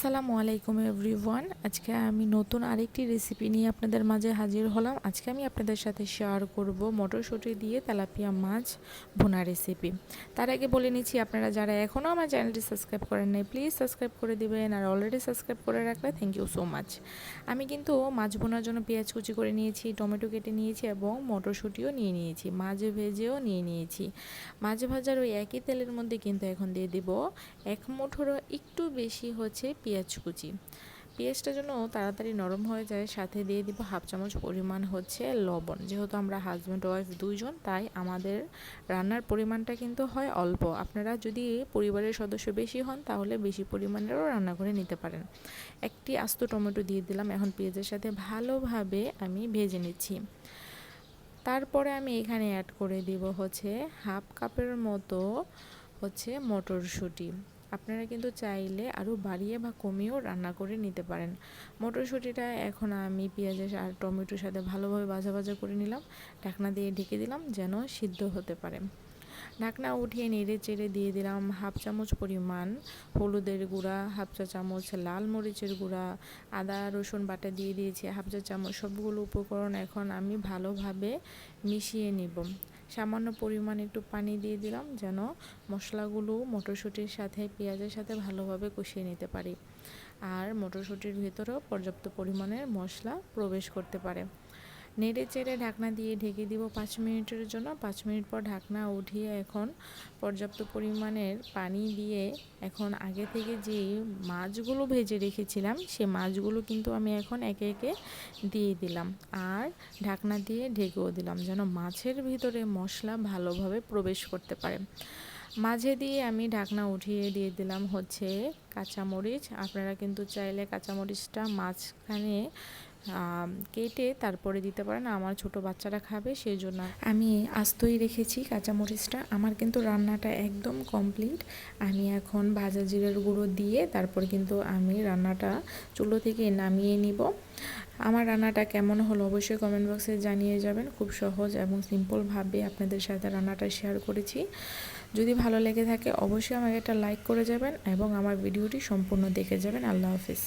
আসসালামু আলাইকুম এভরিওয়ান। আজকে আমি নতুন আরেকটি রেসিপি নিয়ে আপনাদের মাঝে হাজির হলাম। আজকে আমি আপনাদের সাথে শেয়ার করব মটরশুঁটি দিয়ে তেলাপিয়া মাছ ভুনা রেসিপি। তার আগে বলে নিচ্ছি, আপনারা যারা এখনও আমার চ্যানেলটি সাবস্ক্রাইব করেন নাই, প্লিজ সাবস্ক্রাইব করে দিবেন আর অলরেডি সাবস্ক্রাইব করে রাখলে থ্যাংক ইউ সো মাচ আমি কিন্তু মাছ ভুনার জন্য পেঁয়াজ কুচি করে নিয়েছি, টমেটো কেটে নিয়েছি এবং মটরশুঁটিও নিয়ে নিয়েছি, মাছ ভেজেও নিয়ে নিয়েছি। মাছ ভাজার ওই একই তেলের মধ্যে কিন্তু এখন দিয়ে দিব এক মুঠোরও একটু বেশি হচ্ছে পেঁয়াজ কুচি। পেঁয়াজটা যেন তাড়াতাড়ি নরম হয়ে যায়, সাথে দিয়ে দিব হাফ চামচ পরিমাণ হচ্ছে লবণ। যেহেতু আমরা হাজব্যান্ড ওয়াইফ দুইজন, তাই আমাদের রান্নার পরিমাণটা কিন্তু হয় অল্প। আপনারা যদি পরিবারের সদস্য বেশি হন, তাহলে বেশি পরিমাণেরও রান্না করে নিতে পারেন। একটি আস্ত টমেটো দিয়ে দিলাম, এখন পেঁয়াজের সাথে ভালোভাবে আমি ভেজে নিচ্ছি। তারপরে আমি এখানে অ্যাড করে দিব হচ্ছে হাফ কাপের মতো হচ্ছে মটরশুঁটি। আপনারা কিন্তু চাইলে আরও বাড়িয়ে বা কমিয়েও রান্না করে নিতে পারেন। মটরশুঁটিটা এখন আমি পেঁয়াজের আর টমেটোর সাথে ভালোভাবে ভাজা ভাজা করে নিলাম। ঢাকনা দিয়ে ঢেকে দিলাম যেন সিদ্ধ হতে পারে। ঢাকনা উঠিয়ে নেড়ে চেড়ে দিয়ে দিলাম হাফ চামচ পরিমাণ হলুদের গুঁড়া, হাফ চা চামচ লাল মরিচের গুঁড়া, আদা, রসুন বাটা দিয়ে দিয়েছি, হাফ চা চামচ। সবগুলো উপকরণ এখন আমি ভালোভাবে মিশিয়ে নিব। সামান্য পরিমাণ একটু পানি দিয়ে দিলাম যেন মশলাগুলো মটরশুঁটির সাথে, পেঁয়াজের সাথে ভালোভাবে কষিয়ে নিতে পারি। আর মটরশুঁটির ভেতরেও পর্যাপ্ত পরিমাণের মশলা প্রবেশ করতে পারে। নেড়ে চেড়ে ঢাকনা দিয়ে ঢেকে দিব পাঁচ মিনিটের জন্য। পাঁচ মিনিট পর ঢাকনা উঠিয়ে এখন পর্যাপ্ত পরিমাণের পানি দিয়ে এখন আগে থেকে যে মাছগুলো ভেজে রেখেছিলাম, সে মাছগুলো কিন্তু আমি এখন একে একে দিয়ে দিলাম আর ঢাকনা দিয়ে ঢেকেও দিলাম যেন মাছের ভিতরে মশলা ভালোভাবে প্রবেশ করতে পারে। মাঝে দিয়ে আমি ঢাকনা উঠিয়ে দিয়ে দিলাম হচ্ছে কাঁচামরিচ। আপনারা কিন্তু চাইলে কাঁচামরিচটা মাঝখানে কেটে তারপরে দিতে পারেন, আমার ছোট বাচ্চারা খাবে সেই জন্য আমি আস্তই রেখেছি কাঁচামরিচটা। আমার কিন্তু রান্নাটা একদম কমপ্লিট। আমি এখন ভাজা জিরের গুঁড়ো দিয়ে তারপর কিন্তু আমি রান্নাটা চুলো থেকে নামিয়ে নিব। আমার রান্নাটা কেমন হলো অবশ্যই কমেন্ট বক্সে জানিয়ে যাবেন। খুব সহজ এবং সিম্পলভাবে আপনাদের সাথে রান্নাটা শেয়ার করেছি। যদি ভালো লেগে থাকে, অবশ্যই আমাকে একটা লাইক করে যাবেন এবং আমার ভিডিওটি সম্পূর্ণ দেখে যাবেন। আল্লাহ হাফিজ।